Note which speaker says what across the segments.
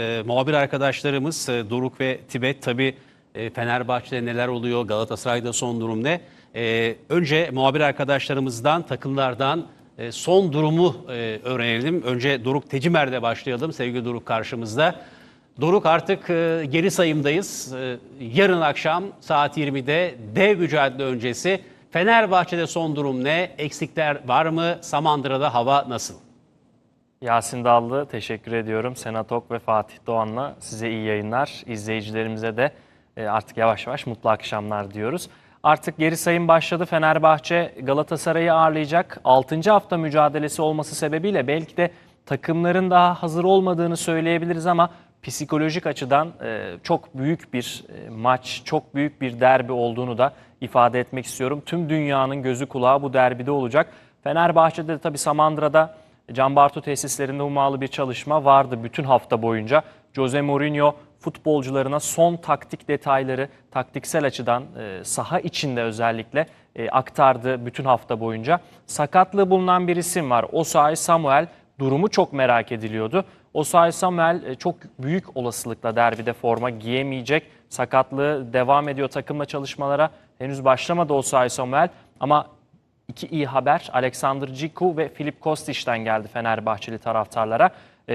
Speaker 1: e, muhabir arkadaşlarımız e, Doruk ve Tibet tabii e, Fenerbahçe'de neler oluyor, Galatasaray'da son durum ne? E, önce muhabir arkadaşlarımızdan, takımlardan e, son durumu e, öğrenelim. Önce Doruk Tecimer'de başlayalım. Sevgili Doruk karşımızda. Doruk artık e, geri sayımdayız. E, yarın akşam saat 20'de dev mücadele öncesi Fenerbahçe'de son durum ne? Eksikler var mı? Samandıra'da hava nasıl?
Speaker 2: Yasin Dallı teşekkür ediyorum. Senat Ok ve Fatih Doğan'la size iyi yayınlar. İzleyicilerimize de e, artık yavaş yavaş mutlu akşamlar diyoruz. Artık geri sayım başladı. Fenerbahçe Galatasaray'ı ağırlayacak. 6. hafta mücadelesi olması sebebiyle belki de takımların daha hazır olmadığını söyleyebiliriz ama psikolojik açıdan e, çok büyük bir e, maç, çok büyük bir derbi olduğunu da ifade etmek istiyorum. Tüm dünyanın gözü kulağı bu derbide olacak. Fenerbahçe'de de tabii Samandıra'da Can tesislerinde umalı bir çalışma vardı bütün hafta boyunca. Jose Mourinho futbolcularına son taktik detayları taktiksel açıdan e, saha içinde özellikle e, aktardı bütün hafta boyunca. Sakatlığı bulunan bir isim var. Osayi Samuel durumu çok merak ediliyordu. Osayi Samuel e, çok büyük olasılıkla derbide forma giyemeyecek. Sakatlığı devam ediyor takımla çalışmalara. Henüz başlamadı Osayi Samuel ama İki iyi haber Alexander Ciku ve Filip Kostic'ten geldi Fenerbahçeli taraftarlara.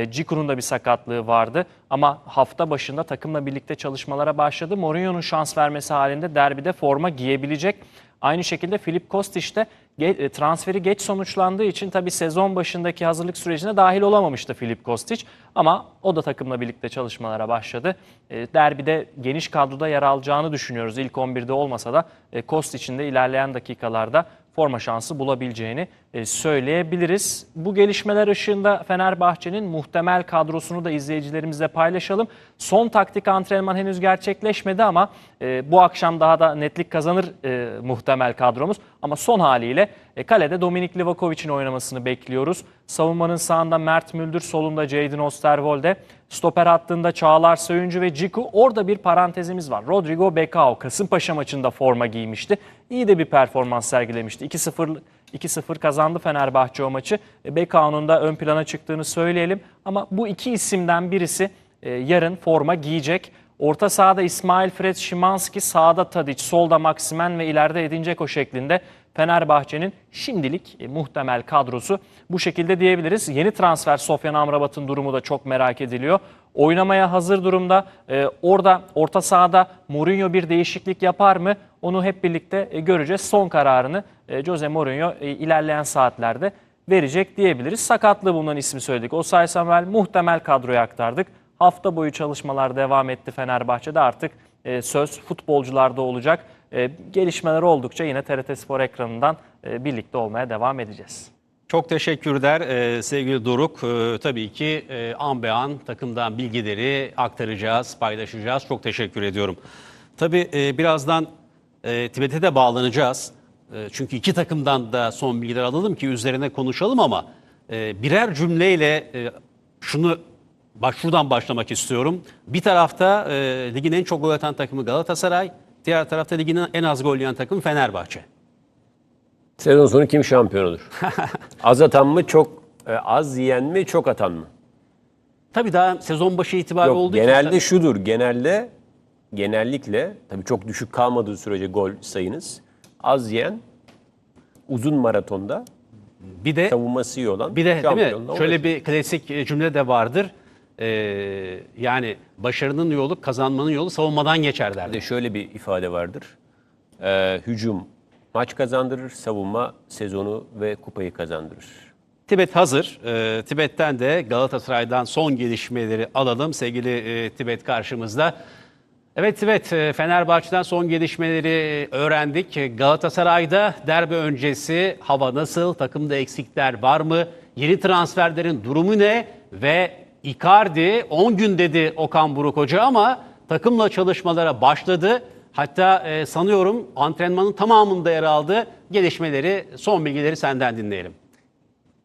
Speaker 2: Ciku'nun da bir sakatlığı vardı ama hafta başında takımla birlikte çalışmalara başladı. Mourinho'nun şans vermesi halinde derbide forma giyebilecek. Aynı şekilde Filip Kostic de e, transferi geç sonuçlandığı için tabii sezon başındaki hazırlık sürecine dahil olamamıştı Filip Kostic. Ama o da takımla birlikte çalışmalara başladı. E, derbide geniş kadroda yer alacağını düşünüyoruz. İlk 11'de olmasa da e, Kostic'in de ilerleyen dakikalarda forma şansı bulabileceğini söyleyebiliriz. Bu gelişmeler ışığında Fenerbahçe'nin muhtemel kadrosunu da izleyicilerimizle paylaşalım. Son taktik antrenman henüz gerçekleşmedi ama e, bu akşam daha da netlik kazanır e, muhtemel kadromuz. Ama son haliyle e, kalede Dominik Livakovic'in oynamasını bekliyoruz. Savunmanın sağında Mert Müldür, solunda Jadon Osterwolde. Stoper hattında Çağlar Söyüncü ve Ciku. Orada bir parantezimiz var. Rodrigo Becao Kasımpaşa maçında forma giymişti. İyi de bir performans sergilemişti. 2-0 2-0 kazandı Fenerbahçe o maçı. E, Becao'nun da ön plana çıktığını söyleyelim. Ama bu iki isimden birisi e, yarın forma giyecek. Orta sahada İsmail Fred Şimanski, sağda Tadic, solda Maksimen ve ileride Edin Dzeko şeklinde Fenerbahçe'nin şimdilik e, muhtemel kadrosu bu şekilde diyebiliriz. Yeni transfer Sofyan Amrabat'ın durumu da çok merak ediliyor. Oynamaya hazır durumda. E, orada orta sahada Mourinho bir değişiklik yapar mı? Onu hep birlikte e, göreceğiz. Son kararını Jose Mourinho ilerleyen saatlerde verecek diyebiliriz. Sakatlığı bulunan ismi söyledik. Osay Samuel muhtemel kadroya aktardık. Hafta boyu çalışmalar devam etti Fenerbahçe'de artık e, söz futbolcularda olacak. E, gelişmeler oldukça yine TRT Spor ekranından e, birlikte olmaya devam edeceğiz.
Speaker 1: Çok teşekkürler sevgili Doruk. Tabii ki e, an be an takımdan bilgileri aktaracağız, paylaşacağız. Çok teşekkür ediyorum. Tabii birazdan e, Tibet'e de bağlanacağız. Çünkü iki takımdan da son bilgiler alalım ki üzerine konuşalım ama birer cümleyle şunu baş, şuradan başlamak istiyorum. Bir tarafta e, ligin en çok gol atan takımı Galatasaray, diğer tarafta ligin en az gol yiyen takım Fenerbahçe.
Speaker 3: Sezon sonu kim şampiyon olur? az atan mı çok e, az yiyen mi çok atan mı?
Speaker 1: Tabii daha sezon başı itibariyle
Speaker 3: Yok
Speaker 1: olduğu için
Speaker 3: genelde şudur. Genelde genellikle tabii çok düşük kalmadığı sürece gol sayınız az yiyen uzun maratonda
Speaker 1: bir de
Speaker 3: savunması iyi olan
Speaker 1: bir de değil mi? Şöyle bir klasik e, cümle de vardır. Ee, yani başarının yolu, kazanmanın yolu savunmadan geçer
Speaker 3: Bir
Speaker 1: derler.
Speaker 3: de şöyle bir ifade vardır. Ee, hücum maç kazandırır, savunma sezonu ve kupayı kazandırır.
Speaker 1: Tibet hazır. Ee, Tibet'ten de Galatasaray'dan son gelişmeleri alalım. Sevgili e, Tibet karşımızda. Evet Tibet, e, Fenerbahçe'den son gelişmeleri öğrendik. E, Galatasaray'da derbi öncesi hava nasıl? Takımda eksikler var mı? Yeni transferlerin durumu ne? Ve Icardi 10 gün dedi Okan Buruk Hoca ama takımla çalışmalara başladı. Hatta e, sanıyorum antrenmanın tamamında yer aldı. Gelişmeleri, son bilgileri senden dinleyelim.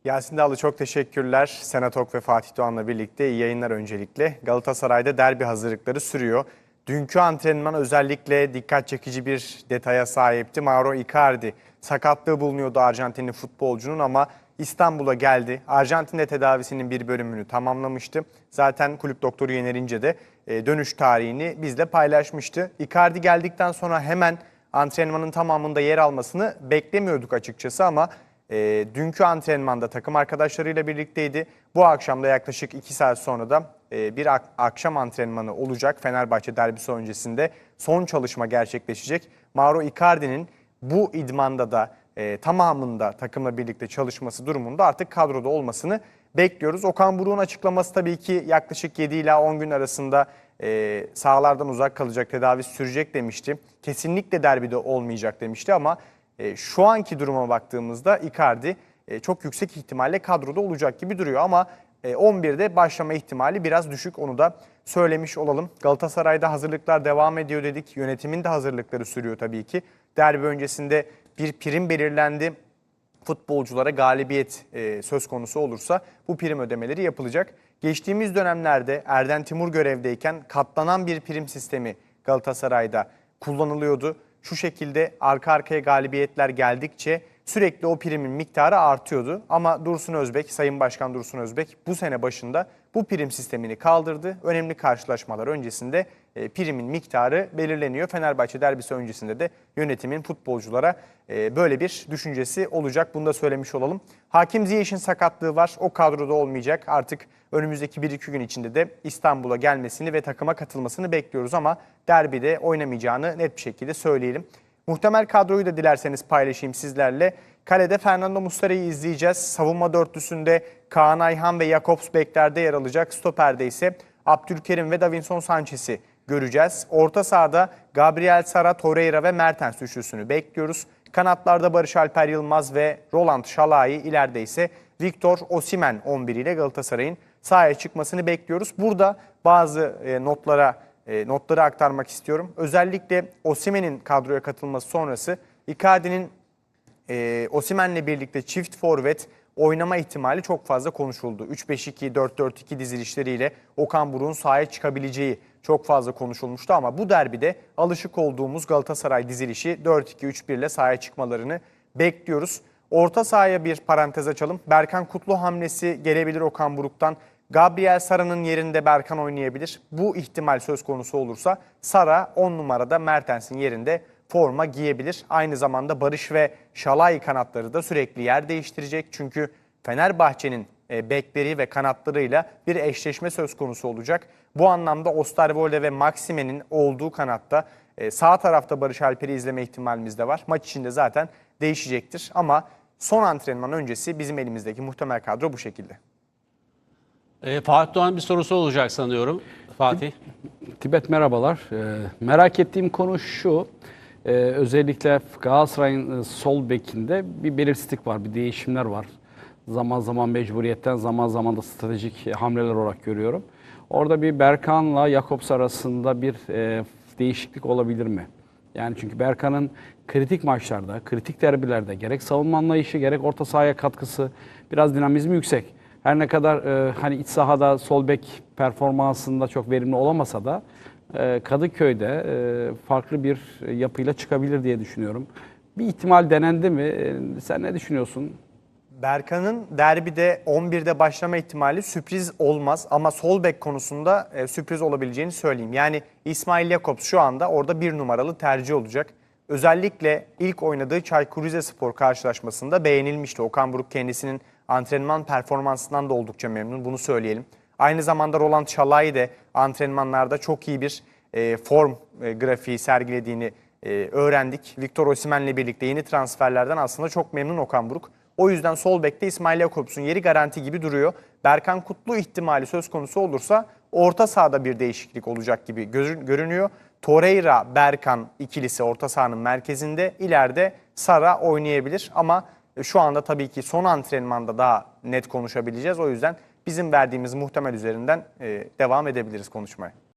Speaker 4: Yasin Dağlı çok teşekkürler. Senat Ok ve Fatih Doğan'la birlikte iyi yayınlar öncelikle. Galatasaray'da derbi hazırlıkları sürüyor. Dünkü antrenman özellikle dikkat çekici bir detaya sahipti. Mauro Icardi sakatlığı bulunuyordu Arjantinli futbolcunun ama İstanbul'a geldi. Arjantin'de tedavisinin bir bölümünü tamamlamıştı. Zaten kulüp doktoru Yener İnce de e, dönüş tarihini bizle paylaşmıştı. Icardi geldikten sonra hemen antrenmanın tamamında yer almasını beklemiyorduk açıkçası ama e, dünkü antrenmanda takım arkadaşlarıyla birlikteydi. Bu akşam da yaklaşık 2 saat sonra da e, bir ak- akşam antrenmanı olacak. Fenerbahçe derbisi öncesinde son çalışma gerçekleşecek. Mauro Icardi'nin bu idmanda da e, tamamında takımla birlikte çalışması durumunda artık kadroda olmasını bekliyoruz. Okan Buruk'un açıklaması tabii ki yaklaşık 7 ila 10 gün arasında e, sahalardan uzak kalacak, tedavi sürecek demişti. Kesinlikle derbide olmayacak demişti ama e, şu anki duruma baktığımızda Icardi e, çok yüksek ihtimalle kadroda olacak gibi duruyor ama e, 11'de başlama ihtimali biraz düşük onu da söylemiş olalım. Galatasaray'da hazırlıklar devam ediyor dedik. Yönetimin de hazırlıkları sürüyor tabii ki. Derbi öncesinde bir prim belirlendi futbolculara galibiyet e, söz konusu olursa bu prim ödemeleri yapılacak. Geçtiğimiz dönemlerde Erden Timur görevdeyken katlanan bir prim sistemi Galatasaray'da kullanılıyordu. Şu şekilde arka arkaya galibiyetler geldikçe sürekli o primin miktarı artıyordu. Ama Dursun Özbek, Sayın Başkan Dursun Özbek bu sene başında bu prim sistemini kaldırdı. Önemli karşılaşmalar öncesinde e, primin miktarı belirleniyor. Fenerbahçe derbisi öncesinde de yönetimin futbolculara e, böyle bir düşüncesi olacak. Bunu da söylemiş olalım. Hakim Ziyech'in sakatlığı var. O kadroda olmayacak. Artık önümüzdeki 1-2 gün içinde de İstanbul'a gelmesini ve takıma katılmasını bekliyoruz ama derbide oynamayacağını net bir şekilde söyleyelim. Muhtemel kadroyu da dilerseniz paylaşayım sizlerle. Kalede Fernando Muslera'yı izleyeceğiz. Savunma dörtlüsünde Kaan Ayhan ve Jakobs beklerde yer alacak. Stoperde ise Abdülkerim ve Davinson Sanchez'i göreceğiz. Orta sahada Gabriel Sara, Torreira ve Mertens üçlüsünü bekliyoruz. Kanatlarda Barış Alper Yılmaz ve Roland Şalai, ileride ise Victor Osimen 11 ile Galatasaray'ın sahaya çıkmasını bekliyoruz. Burada bazı e, notlara e, notları aktarmak istiyorum. Özellikle Osimen'in kadroya katılması sonrası Icardi'nin e, Osimen'le birlikte çift forvet oynama ihtimali çok fazla konuşuldu. 3-5-2, 4-4-2 dizilişleriyle Okan Buruk'un sahaya çıkabileceği çok fazla konuşulmuştu ama bu derbide alışık olduğumuz Galatasaray dizilişi 4-2-3-1 ile sahaya çıkmalarını bekliyoruz. Orta sahaya bir parantez açalım. Berkan Kutlu hamlesi gelebilir Okan Buruk'tan. Gabriel Sara'nın yerinde Berkan oynayabilir. Bu ihtimal söz konusu olursa Sara 10 numarada Mertens'in yerinde forma giyebilir. Aynı zamanda Barış ve Şalay kanatları da sürekli yer değiştirecek. Çünkü Fenerbahçe'nin e, bekleri ve kanatlarıyla bir eşleşme söz konusu olacak. Bu anlamda Osterwolde ve Maxime'nin olduğu kanatta e, sağ tarafta Barış Alper'i izleme ihtimalimiz de var. Maç içinde zaten değişecektir ama son antrenman öncesi bizim elimizdeki muhtemel kadro bu şekilde.
Speaker 1: E, Fatih Doğan bir sorusu olacak sanıyorum. Fatih.
Speaker 5: Tibet merhabalar. Ee, merak ettiğim konu şu. Ee, özellikle Galatasaray'ın e, sol bekinde bir belirsizlik var, bir değişimler var. Zaman zaman mecburiyetten, zaman zaman da stratejik hamleler olarak görüyorum. Orada bir Berkan'la Jakobs arasında bir e, değişiklik olabilir mi? Yani çünkü Berkan'ın kritik maçlarda, kritik derbilerde gerek savunma anlayışı gerek orta sahaya katkısı biraz dinamizmi yüksek. Her ne kadar e, hani iç sahada sol bek performansında çok verimli olamasa da e, Kadıköy'de e, farklı bir yapıyla çıkabilir diye düşünüyorum. Bir ihtimal denendi mi? E, sen ne düşünüyorsun?
Speaker 4: Berkan'ın derbide 11'de başlama ihtimali sürpriz olmaz ama sol bek konusunda e, sürpriz olabileceğini söyleyeyim. Yani İsmail Jakobs şu anda orada bir numaralı tercih olacak. Özellikle ilk oynadığı Çaykur Rizespor karşılaşmasında beğenilmişti. Okan Buruk kendisinin antrenman performansından da oldukça memnun bunu söyleyelim. Aynı zamanda Roland Şalay de antrenmanlarda çok iyi bir e, form e, grafiği sergilediğini e, öğrendik. Victor Osimhen'le birlikte yeni transferlerden aslında çok memnun Okan Buruk. O yüzden sol bekte İsmail Jakobs'un yeri garanti gibi duruyor. Berkan Kutlu ihtimali söz konusu olursa orta sahada bir değişiklik olacak gibi görünüyor. Torreira, Berkan ikilisi orta sahanın merkezinde. ileride Sara oynayabilir ama şu anda tabii ki son antrenmanda daha net konuşabileceğiz. O yüzden bizim verdiğimiz muhtemel üzerinden e, devam edebiliriz konuşmaya.